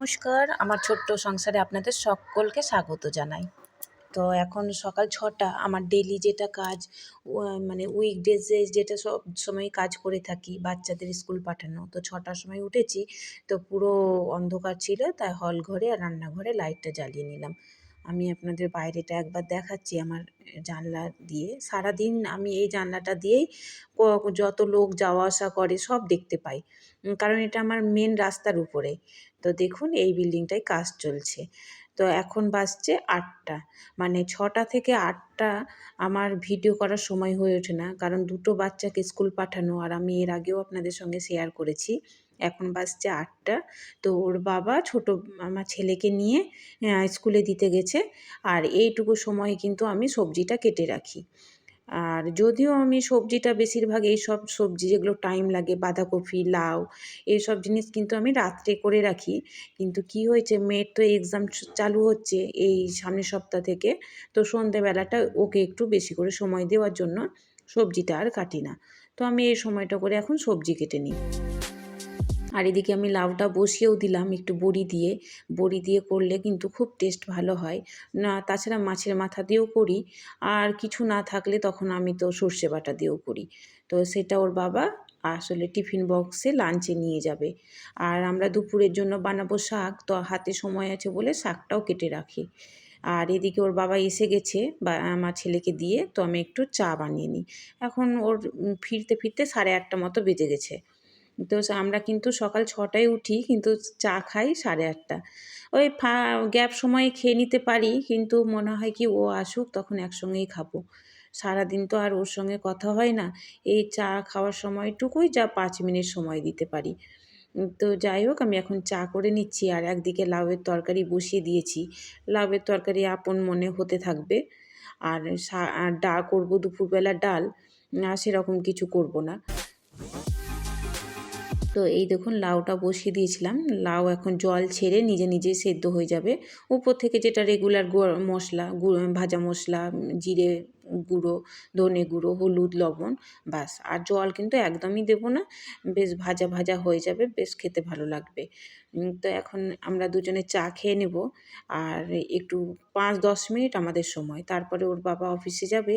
নমস্কার। আমার ছোট্ট সংসারে আপনাদের সকলকে স্বাগত জানাই। তো এখন সকাল ছটা, আমার ডেলি যেটা কাজ মানে উইকডেজে যেটা সব সময় কাজ করে থাকি, বাচ্চাদের স্কুল পাঠানো। তো ছটার সময় উঠেছি, তো পুরো অন্ধকার ছিল, তাই হল ঘরে আর রান্নাঘরে লাইটটা জ্বালিয়ে নিলাম। আমি আপনাদের বাইরেটা একবার দেখাচ্ছি আমার জানলা দিয়ে। সারাদিন আমি এই জানলাটা দিয়েই যত লোক যাওয়া আসা করে সব দেখতে পাই। কারণ এটা আমার মেন রাস্তার উপরে। তো দেখুন, এই বিল্ডিংটায় কাজ চলছে। তো এখন বাজছে আটটা। মানে ছটা থেকে আটটা আমার ভিডিও করার সময় হয়ে ওঠে না। কারণ দুটো বাচ্চাকে স্কুল পাঠানো আর আমি এর আগেও আপনাদের সঙ্গে শেয়ার করেছি। এখন বাজছে আটটা। তো ওর বাবা ছোট আমার ছেলেকে নিয়ে স্কুলে দিতে গেছে। আর এইটুকু সময় কিন্তু আমি সবজিটা কেটে রাখি। আর যদিও আমি সবজিটা বেশিরভাগ এই সব সবজি যেগুলো টাইম লাগে, বাঁধাকপি, লাউ, এইসব জিনিস কিন্তু আমি রাত্রে করে রাখি। কিন্তু কি হয়েছে, মেয়ের তো এক্সাম চালু হচ্ছে এই সামনের সপ্তাহ থেকে। তো সন্ধেবেলাটা ওকে একটু বেশি করে সময় দেওয়ার জন্য সবজিটা আর কাটি না। তো আমি এই সময়টা করে এখন সবজি কেটে নিই। আর এদিকে আমি লাউটা বসিয়েও দিলাম একটু বড়ি দিয়ে। বড়ি দিয়ে করলে কিন্তু খুব টেস্ট ভালো হয়। না, তাছাড়া মাছের মাথা দিয়েও করি। আর কিছু না থাকলে তখন আমি তো সর্ষে বাটা দিয়েও করি। তো সেটা ওর বাবা আসলে টিফিন বক্সে লাঞ্চে নিয়ে যাবে। আর আমরা দুপুরের জন্য বানাবো শাক। তো হাতে সময় আছে বলে শাকটাও কেটে রাখি। আর এদিকে ওর বাবা এসে গেছে বা আমার ছেলেকে দিয়ে। তো আমি একটু চা বানিয়ে নিই। এখন ওর ফিরতে ফিরতে সাড়ে আটটা মতো বেজে গেছে। তো আমরা কিন্তু সকাল ছটায় উঠি, কিন্তু চা খাই সাড়ে আটটা। ওই ফা, গ্যাপ সময়ে খেয়ে নিতে পারি, কিন্তু মনে হয় কি ও আসুক, তখন একসঙ্গেই খাব। সারাদিন তো আর ওর সঙ্গে কথা হয় না। এই চা খাওয়ার সময়টুকুই যা পাঁচ মিনিট সময় দিতে পারি। তো যাই হোক, আমি এখন চা করে নিচ্ছি, আর একদিকে লাউয়ের তরকারি বসিয়ে দিয়েছি। লাউয়ের তরকারি আপন মনে হতে থাকবে। আর ডাল করব দুপুরবেলা ডাল সেরকম কিছু করব না। তো এই দেখুন লাউটা বসিয়ে দিয়েছিলাম। লাউ এখন জল ছেড়ে নিজে নিজেই সেদ্ধ হয়ে যাবে। উপর থেকে যেটা রেগুলার মশলা ভাজা মশলা, জিরে গুঁড়ো, ধনে গুঁড়ো, হলুদ, লবণ বাস আর জল কিন্তু একদমই দেবো না। বেশ ভাজা ভাজা হয়ে যাবে, বেশ খেতে ভালো লাগবে। তো এখন আমরা দুজনে চা খেয়ে নেব। আর একটু পাঁচ দশ মিনিট আমাদের সময়। তারপরে ওর বাবা অফিসে যাবে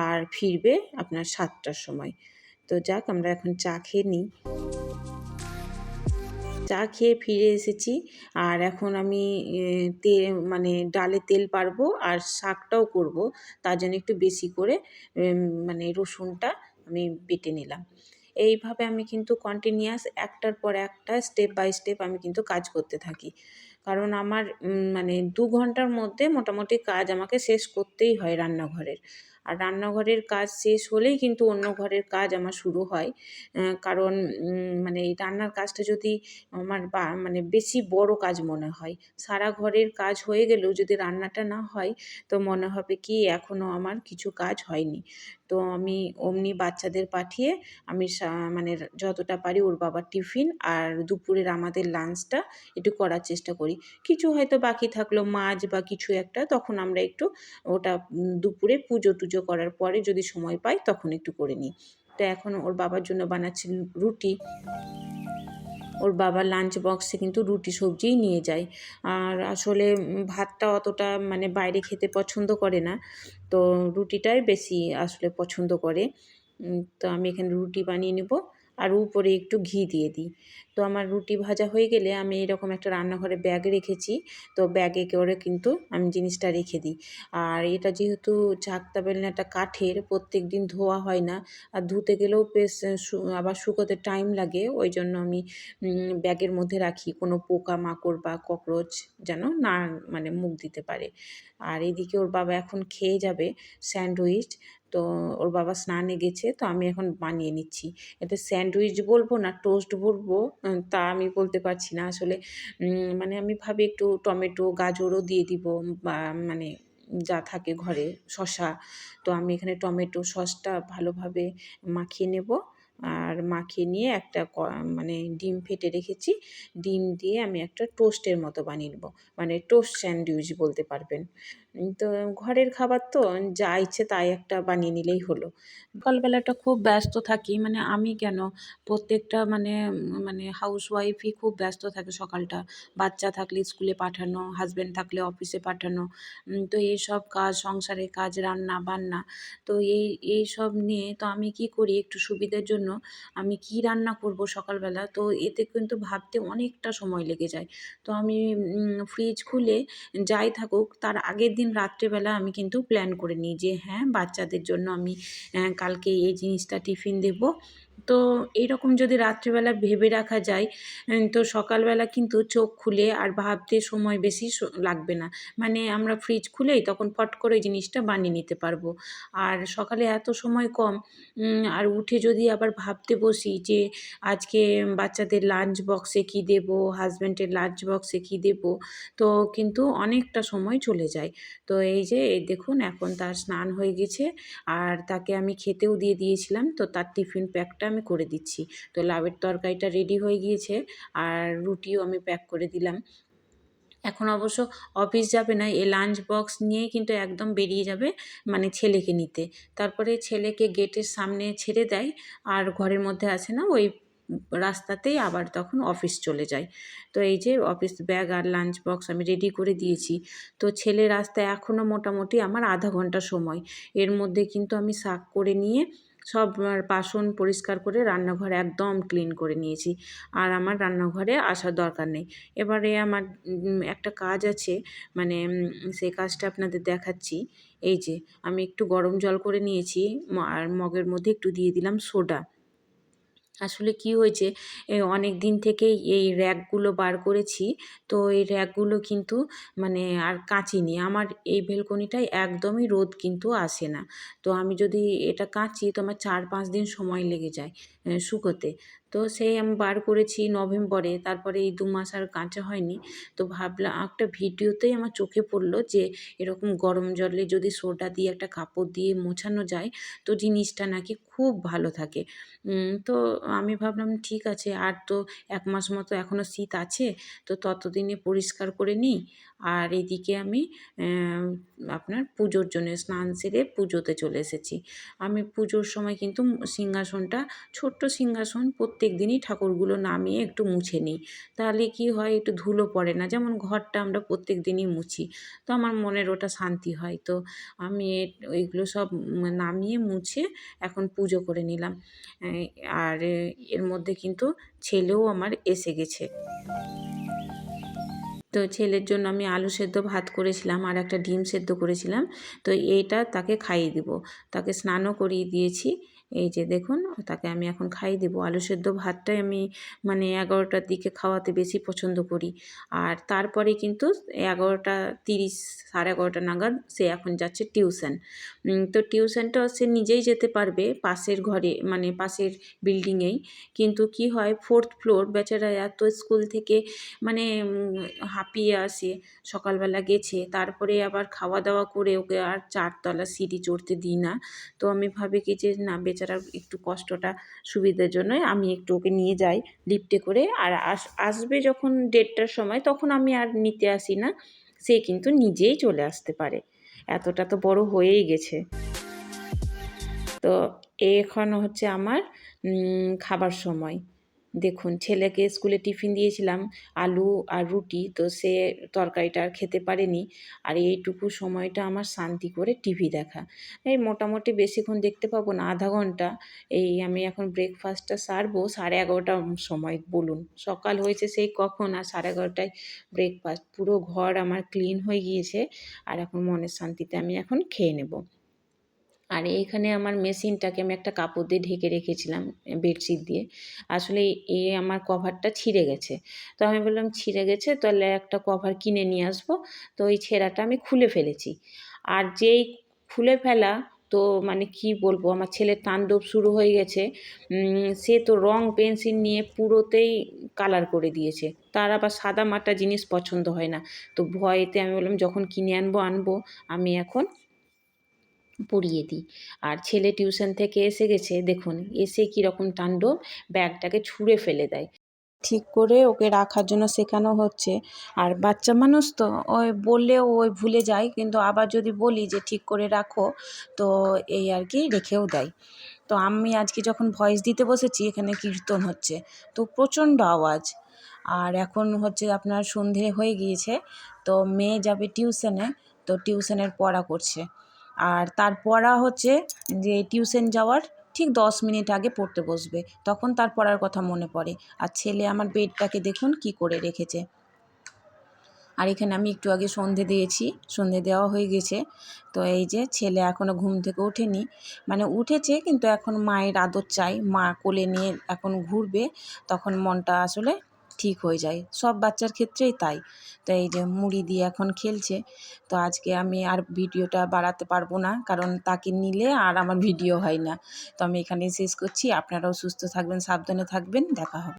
আর ফিরবে আপনার সাতটার সময়। তো যাক, আমরা এখন চা খেয়ে নিই। চা খেয়ে ফিরে এসেছি। আর এখন আমি তে মানে ডালে তেল পারব আর শাকটাও করব। তার জন্য একটু বেশি করে মানে রসুনটা আমি বেটে নিলাম। এইভাবে আমি কিন্তু কন্টিনিউয়াস একটার পর একটা স্টেপ বাই স্টেপ আমি কিন্তু কাজ করতে থাকি। কারণ আমার মানে দু ঘণ্টার মধ্যে মোটামুটি কাজ আমাকে শেষ করতেই হয় রান্নাঘরের। আর রান্নাঘরের কাজ শেষ হলেই কিন্তু অন্য ঘরের কাজ আমার শুরু হয়। কারণ মানে এই রান্নার কাজটা যদি আমার বা মানে বেশি বড় কাজ মনে হয়, সারা ঘরের কাজ হয়ে গেলেও যদি রান্নাটা না হয়, তো মনে হবে কি এখনও আমার কিছু কাজ হয়নি। তো আমি অমনি বাচ্চাদের পাঠিয়ে আমি মানে যতটা পারি ওর বাবার টিফিন আর দুপুরের আমাদের লাঞ্চটা একটু করার চেষ্টা করি। কিছু হয়তো বাকি থাকল মাছ বা কিছু একটা, তখন আমরা একটু ওটা দুপুরে পুজো টুজো করার পরে যদি সময় পাই তখন একটু করে নিই। তো এখন ওর বাবার জন্য বানাচ্ছি রুটি। ওর বাবা লাঞ্চ বক্সে কিন্তু রুটি সবজিই নিয়ে যায়। আর আসলে ভাতটা অতটা মানে বাইরে খেতে পছন্দ করে না। তো রুটিটাই বেশি আসলে পছন্দ করে। তো আমি এখানে রুটি বানিয়ে নেব। আর উপরে একটু ঘি দিয়ে দিই। তো আমার রুটি ভাজা হয়ে গেলে আমি এরকম একটা রান্নাঘরে ব্যাগ রেখেছি। তো ব্যাগে করে কিন্তু আমি জিনিসটা রেখে দিই। আর এটা যেহেতু চাকতা বেলনাটা কাঠের, প্রত্যেক দিন ধোয়া হয় না। আর ধুতে গেলেও বেশ আবার শুকোতে টাইম লাগে। ওই জন্য আমি ব্যাগের মধ্যে রাখি। কোনো পোকা মাকড় বা ককরোচ যেন না মানে মুখ দিতে পারে। আর এদিকে ওর বাবা এখন খেয়ে যাবে, স্যান্ডউইচ। তো ওর বাবা স্নানে গেছে, তো আমি এখন বানিয়ে নিচ্ছি। এটা স্যান্ডউইচ বলব না টোস্ট বলব তা আমি বলতে পারছি না। আসলে মানে আমি ভাবি একটু টমেটো, গাজরও দিয়ে দিব, বা মানে যা থাকে ঘরে, শসা। তো আমি এখানে টমেটো সসটা ভালোভাবে মাখিয়ে নেব। আর মাখিয়ে নিয়ে একটা মানে ডিম ফেটে রেখেছি, ডিম দিয়ে আমি একটা টোস্টের মতো বানিয়ে নেব। মানে টোস্ট স্যান্ডউইচ বলতে পারবেন। তো ঘরের খাবার তো যা ইচ্ছে তাই একটা বানিয়ে নিলেই হলো। সকালবেলাটা খুব ব্যস্ত থাকি মানে আমি কেন? প্রত্যেকটা মানে মানে হাউস ওয়াইফই খুব ব্যস্ত থাকে সকালটা। বাচ্চা থাকলে স্কুলে পাঠানো হাজব্যান্ড থাকলে অফিসে পাঠানো তো এইসব কাজ, সংসারের কাজ, রান্না, বান্না, তো এই এই সব নিয়ে তো আমি কি করি একটু সুবিধার জন্য? আমি কি রান্না করব সকালবেলা? তো এতে কিন্তু ভাবতে অনেকটা সময় লেগে যায়। তো আমি ফ্রিজ খুলে যাই থাকুক, তার আগের দিন রাত্রেবেলা আমি কিন্তু প্ল্যান করে নিই যে হ্যাঁ বাচ্চাদের জন্য আমি কালকে এই জিনিসটা টিফিন দেবো। তো এইরকম যদি রাত্রিবেলা ভেবে রাখা যায় তো সকালবেলা কিন্তু চোখ খুলে আর ভাবতে সময় বেশি লাগবে না। মানে আমরা ফ্রিজ খুলেই তখন ফট করে জিনিসটা বানিয়ে নিতে পারব। আর সকালে এত সময় কম আর উঠে যদি আবার ভাবতে বসি যে আজকে বাচ্চাদের লাঞ্চ বক্সে কী দেবো হাজব্যান্ডের লাঞ্চ বক্সে কী দেবো, তো কিন্তু অনেকটা সময় চলে যায়। তো এই যে দেখুন এখন তার স্নান হয়ে গেছে, আর তাকে আমি খেতেও দিয়ে দিয়েছিলাম, তো তার টিফিন প্যাকটা আমি করে দিচ্ছি। তো লাভের তরকারিটা রেডি হয়ে গিয়েছে আর রুটিও আমি প্যাক করে দিলাম। এখন অবশ্য অফিস যাবে না, এই লাঞ্চ বক্স নিয়েই কিন্তু একদম বেরিয়ে যাবে মানে ছেলেকে নিতে। তারপরে ছেলেকে গেটের সামনে ছেড়ে দেয় আর ঘরের মধ্যে আসে না, ওই রাস্তাতেই আবার তখন অফিস চলে যায়। তো এই যে অফিস ব্যাগ আর লাঞ্চ বক্স আমি রেডি করে দিয়েছি। তো ছেলে রাস্তায় এখনও মোটামুটি আমার আধা ঘণ্টা সময়। এর মধ্যে কিন্তু আমি শাক করে নিয়ে সব বাসন পরিষ্কার করে রান্নাঘর একদম ক্লিন করে নিয়েছি। আর আমার রান্নাঘরে আসার দরকার নেই। এবারে আমার একটা কাজ আছে মানে সেই কাজটা আপনাদের দেখাচ্ছি। এই যে, আমি একটু গরম জল করে নিয়েছি আর মগের মধ্যে একটু দিয়ে দিলাম সোডা। আসলে কি হয়েছে? অনেক দিন থেকেই এই র্যাকগুলো বার করেছি। তো এই র্যাকগুলো কিন্তু মানে আর কাঁচিনি। আমার এই বেলকনিটায় একদমই রোদ কিন্তু আসে না। তো আমি যদি এটা কাঁচি তো আমার চার পাঁচ দিন সময় লেগে যায় শুকোতে। তো সেই আমি বার করেছি নভেম্বরে, তারপরে এই দু মাস আর কাঁচা হয়নি। তো ভাবলাম একটা ভিডিওতেই আমার চোখে পড়ল যে, এরকম গরম জলে যদি সোডা দিয়ে একটা কাপড় দিয়ে মোছানো যায়, তো জিনিসটা নাকি খুব ভালো থাকে। তো আমি ভাবলাম ঠিক আছে, আর তো এক মাস মতো এখনও শীত আছে, তো ততদিনে পরিষ্কার করে নিই। আর এদিকে আমি আপনার পুজোর জন্য স্নান সেরে পুজোতে চলে এসেছি। আমি পুজোর সময় কিন্তু সিংহাসনটা, ছোট্ট সিংহাসন প্রত্যেক দিনই ঠাকুরগুলো নামিয়ে একটু মুছে নিই। তাহলে কি হয়, একটু ধুলো পড়ে না। যেমন ঘরটা আমরা প্রত্যেক দিনই মুছি। তো আমার মনের ওটা শান্তি হয়। তো আমি এ- ওইগুলো সব নামিয়ে মুছে এখন পুজো করে নিলাম। আর এর মধ্যে কিন্তু ছেলেও আমার এসে গেছে। তো ছেলের জন্য আমি আলু সেদ্ধ ভাত করেছিলাম আর একটা ডিম সেদ্ধ করেছিলাম। তো এইটা তাকে খাইয়ে দিব। তাকে স্নানও করিয়ে দিয়েছি। এই যে দেখুন, তাকে আমি এখন খাইয়ে দেবো। আলু সেদ্ধ ভাতটাই আমি মানে এগারোটার দিকে খাওয়াতে বেশি পছন্দ করি। আর তারপরে কিন্তু এগারোটা তিরিশ, সাড়ে এগারোটা নাগাদ সে এখন যাচ্ছে টিউশন। তো টিউশনটা সে নিজেই যেতে পারবে পাশের ঘরে মানে পাশের বিল্ডিংয়েই। কিন্তু কি হয় ফোর্থ ফ্লোর বেচারা এত স্কুল থেকে মানে হাঁপিয়ে আসে, সকালবেলা গেছে, তারপরে আবার খাওয়া দাওয়া করে ওকে আর চারতলা সিঁড়ি চড়তে দিই না। তো আমি ভাবি কি যে না বেচারার একটু কষ্টটা সুবিধার জন্যই আমি একটু ওকে নিয়ে যাই লিফটে করে। আর আস, আসবে যখন দেড়টার সময় তখন আমি আর নিতে আসি না, সে কিন্তু নিজেই চলে আসতে পারে। এতটা তো বড় হয়েই গেছে। তো এখন হচ্ছে আমার খাবার সময়। দেখুন, ছেলেকে স্কুলে টিফিন দিয়েছিলাম, আলু আর রুটি, তো সে তরকারিটা আর খেতে পারেনি। আর এইটুকু সময়টা আমার শান্তি করে টিভি দেখা। এই মোটামুটি বেশিক্ষণ দেখতে পাবো না, আধা ঘণ্টা। এই আমি এখন ব্রেকফাস্টটা সারবো, সাড়ে এগারোটার সময়, বলুন। সকাল হয়েছে সেই কখন, আর সাড়ে এগারোটায় ব্রেকফাস্ট। পুরো ঘর আমার ক্লিন হয়ে গিয়েছে, আর এখন মনের শান্তিতে আমি এখন খেয়ে নেব। আর এইখানে আমার মেশিনটাকে আমি একটা কাপড় দিয়ে ঢেকে রেখেছিলাম বেডশিট দিয়ে। আসলে এ আমার কভারটা ছিঁড়ে গেছে। তো আমি বললাম, ছিঁড়ে গেছে, তাহলে একটা কভার কিনে নিয়ে আসব। তো ওই ছেঁড়াটা আমি খুলে ফেলেছি। আর যেই খুলে ফেলা, তো মানে কি বলব, আমার ছেলের তাণ্ডব শুরু হয়ে গেছে। সে তো রং পেন্সিল নিয়ে পুরোতেই কালার করে দিয়েছে। তার আবার সাদা মাটা জিনিস পছন্দ হয় না। তো ভয়েতে আমি বললাম, যখন কিনে আনব আনব। আমি এখন পড়িয়ে দিই। আর ছেলে টিউশন থেকে এসে গেছে, দেখুন, এসে কীরকম তাণ্ডব, ব্যাগটাকে ছুঁড়ে ফেলে দেয়। ঠিক করে ওকে রাখার জন্য শেখানো হচ্ছে। আর বাচ্চা মানুষ তো, ওই বললেও ওই ভুলে যায়, কিন্তু আবার যদি বলি যে ঠিক করে রাখো, তো এই আর কি রেখেও দেয়। তো আমি আজকে যখন ভয়েস দিতে বসেছি, এখানে কীর্তন হচ্ছে। তো প্রচণ্ড আওয়াজ। আর এখন হচ্ছে আপনার সন্ধে হয়ে গিয়েছে, তো মেয়ে যাবে টিউশনে, তো টিউশনের পড়া করছে। আর তার পড়া হচ্ছে যে টিউশন যাওয়ার ঠিক দশ মিনিট আগে পড়তে বসবে। তখন তার পড়ার কথা মনে পড়ে। আর ছেলে আমার বেডটাকে দেখুন কি করে রেখেছে। আর এখানে আমি একটু আগে সন্ধে দিয়েছি। সন্ধে দেওয়া হয়ে গেছে। তো এই যে ছেলে এখনও ঘুম থেকে ওঠেনি। মানে উঠেছে কিন্তু এখন মায়ের আদর চাই। মা কোলে নিয়ে এখন ঘুরবে। তখন মনটা আসলে ঠিক হয়ে যায়। সব বাচ্চার ক্ষেত্রেই তাই। তো এই যে মুড়ি দিয়ে এখন খেলছে। তো আজকে আমি আর ভিডিওটা বাড়াতে পারব না, কারণ তাকে নিলে আর আমার ভিডিও হয় না। তো আমি এখানেই শেষ করছি। আপনারাও সুস্থ থাকবেন, সাবধানে থাকবেন। দেখা হবে।